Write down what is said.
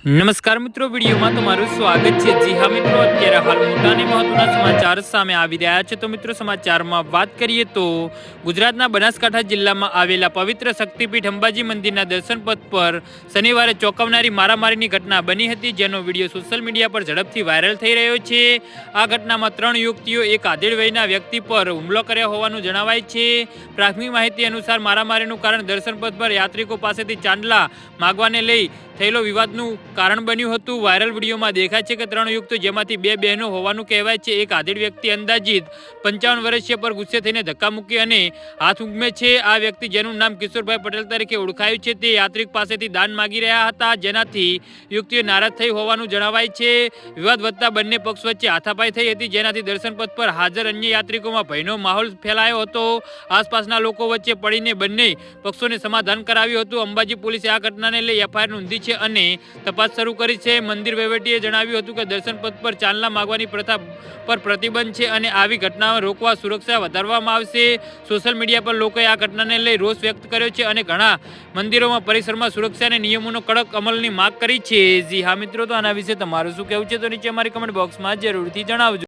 નમસ્કાર મિત્રો, વિડીયોમાં તમારું સ્વાગત છે. જી હા મિત્રો, અત્યારે હાલ મોટા અને મહત્વના સમાચાર સામે આવી રહ્યા છે. તો મિત્રો, સમાચારમાં વાત કરીએ તો ગુજરાતના બનાસકાંઠા જિલ્લામાં આવેલા પવિત્ર શક્તિપીઠ અંબાજી મંદિરના દર્શન પથ પર શનિવારે ચોંકાવનારી મારામારીની ઘટના બની હતી, જેનો વીડિયો સોશિયલ મીડિયા પર ઝડપથી વાયરલ થઈ રહ્યો છે. આ ઘટનામાં ત્રણ યુવતીઓ, એક આધેડ વયના વ્યક્તિ પર હુમલો કર્યો હોવાનું જણાવાય છે. પ્રાથમિક માહિતી અનુસાર મારામારીનું કારણ દર્શન પથ પર યાત્રિકો પાસેથી ચાંદલા માગવાને લઈ થયેલો વિવાદનું કારણ બન્યું હતું, વાયરલ વિડીયોમાં દેખાય છે કે ત્રણ યુક્ત, જેમાંથી બે બહેનો હોવાનું કહેવાય છે. એક આધેડ વ્યક્તિ અંદાજિત પંચાવન વર્ષીય પર ગુસ્સે થઈને ધક્કા મૂકી અને હાથ ઉગમે છે. આ વ્યક્તિ, જેનું નામ કિશોરભાઈ પટેલ તરીકે ઓળખાયું છે, તે યાત્રિક પાસેથી દાન માગી રહ્યા હતા. જેનાથી યુક્તિઓ નારાજ થઈ હોવાનું જણાવાય છે. વિવાદ વધતા બંને પક્ષ વચ્ચે હાથાપાઈ થઈ હતી, જેનાથી દર્શન પથ પર હાજર અન્ય યાત્રિકોમાં ભયનો માહોલ ફેલાયો હતો. આસપાસના લોકો વચ્ચે પડીને બંને પક્ષોને સમાધાન કરાવ્યું હતું. અંબાજી પોલીસે આ ઘટનાને લઈ એફઆઈઆર નોંધી છે અને તપાસ શરૂ કરી છે. મંદિર વહીવટીએ જણાવ્યું હતું કે દર્શન પથ પર ચાંદલા માગવાની પ્રથા પર પ્રતિબંધ છે અને આવી ઘટનાઓ રોકવા સુરક્ષા વધારવામાં આવશે. સોશિયલ મીડિયા પર લોકોએ આ ઘટનાને લઈ રોષ વ્યક્ત કર્યો છે અને ઘણા મંદિરોમાં પરિસરમાં સુરક્ષા અને નિયમોનો કડક અમલની માગ કરી છે. જી હા મિત્રો, તો આના વિશે તમારું શું કહેવું છે? તો નીચે અમારી કમેન્ટ બોક્સમાં જરૂરથી જણાવજો.